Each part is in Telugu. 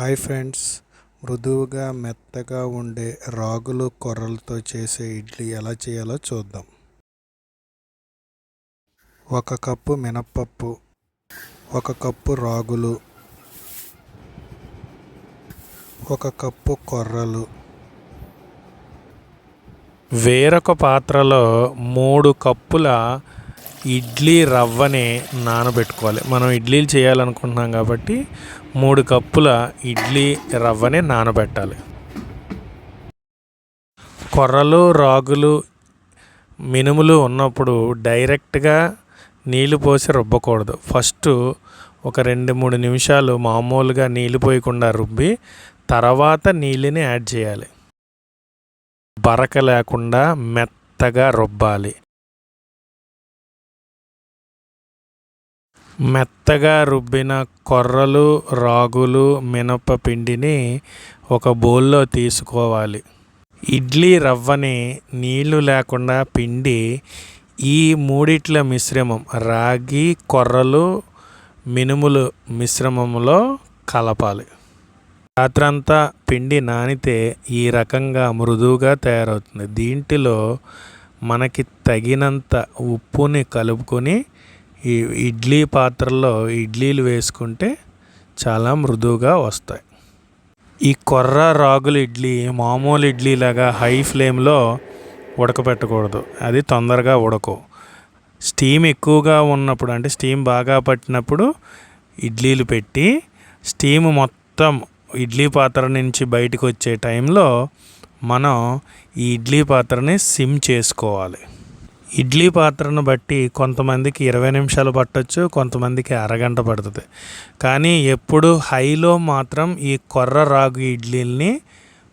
Hi friends. మృదువుగా మెత్తగా ఉండే రాగులు కొర్రలతో చేసే ఇడ్లీ ఎలా చేయాలో చూద్దాం. ఒక కప్పు మినప్పప్పు ఒక కప్పు రాగులు ఒక కప్పు కొర్రలు. వేరొక పాత్రలో మూడు కప్పుల ఇడ్లీ రవ్వని నానబెట్టుకోవాలి. మనం ఇడ్లీలు చేయాలనుకుంటున్నాం కాబట్టి మూడు కప్పుల ఇడ్లీ రవ్వని నానబెట్టాలి. కొర్రలు రాగులు మినుములు ఉన్నప్పుడు డైరెక్ట్గా నీళ్ళు పోసి రుబ్బకూడదు. ఫస్ట్ ఒక రెండు మూడు నిమిషాలు మామూలుగా నీళ్ళు పోయకుండా రుబ్బి తర్వాత నీళ్ళని యాడ్ చేయాలి. బరక లేకుండా మెత్తగా రుబ్బాలి. మెత్తగా రుబ్బిన కొర్రలు రాగులు మినప పిండిని ఒక బౌల్లో తీసుకోవాలి. ఇడ్లీ రవ్వని నీళ్ళు లేకుండా పిండి ఈ మూడిట్ల మిశ్రమం రాగి కొర్రలు మినుములు మిశ్రమంలో కలపాలి. రాత్రంతా పిండి నానితే ఈ రకంగా మృదువుగా తయారవుతుంది. దీంట్లో మనకి తగినంత ఉప్పుని కలుపుకొని ఈ ఇడ్లీ పాత్రలో ఇడ్లీలు వేసుకుంటే చాలా మృదువుగా వస్తాయి. ఈ కొర్ర రాగుల ఇడ్లీ మామూలు ఇడ్లీ లాగా హై ఫ్లేమ్లో ఉడకబెట్టకూడదు అది తొందరగా ఉడకవు స్టీమ్ ఎక్కువగా ఉన్నప్పుడు అంటే స్టీమ్ బాగా పట్టినప్పుడు ఇడ్లీలు పెట్టి స్టీమ్ మొత్తం ఇడ్లీ పాత్ర నుంచి బయటకు వచ్చే టైంలో మనం ఈ ఇడ్లీ పాత్రని సిమ్ చేసుకోవాలి. ఇడ్లీ పాత్రను బట్టి కొంతమందికి ఇరవై నిమిషాలు పట్టొచ్చు కొంతమందికి అరగంట పడుతుంది. కానీ ఎప్పుడు హైలో మాత్రం ఈ కొర్ర రాగు ఇడ్లీల్ని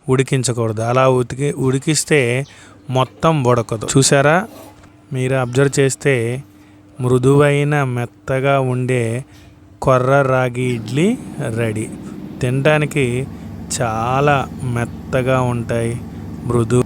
ఉడికించకూడదు. అలా ఉడికి ఉడికిస్తే మొత్తం ఉడకదు చూసారా? మీరు అబ్జర్వ్ చేస్తే మృదువైన మెత్తగా ఉండే కొర్ర రాగి ఇడ్లీ రెడీ. తినడానికి చాలా మెత్తగా ఉంటాయి. మృదు